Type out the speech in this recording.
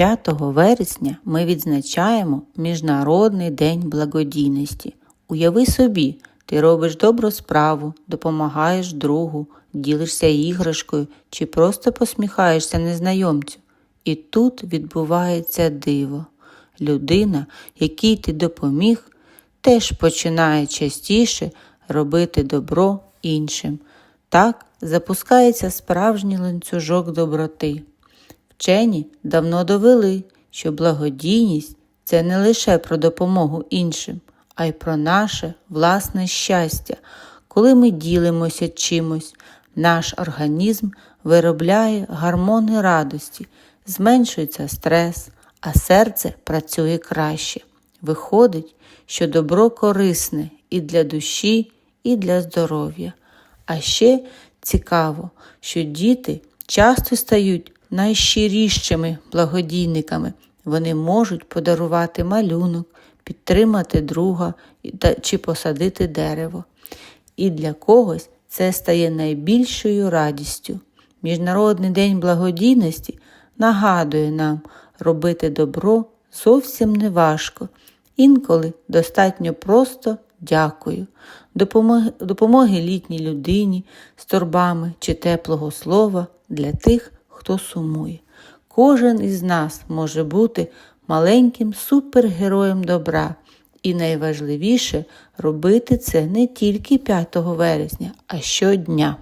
5 вересня ми відзначаємо Міжнародний день благодійності. Уяви собі, ти робиш добру справу, допомагаєш другу, ділишся іграшкою чи просто посміхаєшся незнайомцю. І тут відбувається диво. Людина, якій ти допоміг, теж починає частіше робити добро іншим. Так запускається справжній ланцюжок доброти. Вчені давно довели, що благодійність це не лише про допомогу іншим, а й про наше власне щастя. Коли ми ділимося чимось, наш організм виробляє гормони радості, зменшується стрес, а серце працює краще. Виходить, що добро корисне і для душі, і для здоров'я. А ще цікаво, що діти часто стають найщирішими благодійниками. Вони можуть подарувати малюнок, підтримати друга чи посадити дерево. І для когось це стає найбільшою радістю. Міжнародний день благодійності нагадує нам, робити добро зовсім не важко. Інколи достатньо просто дякую, допомоги літній людині з торбами чи теплого слова для тих, хто сумує. Кожен із нас може бути маленьким супергероєм добра. І найважливіше робити це не тільки 5 вересня, а щодня.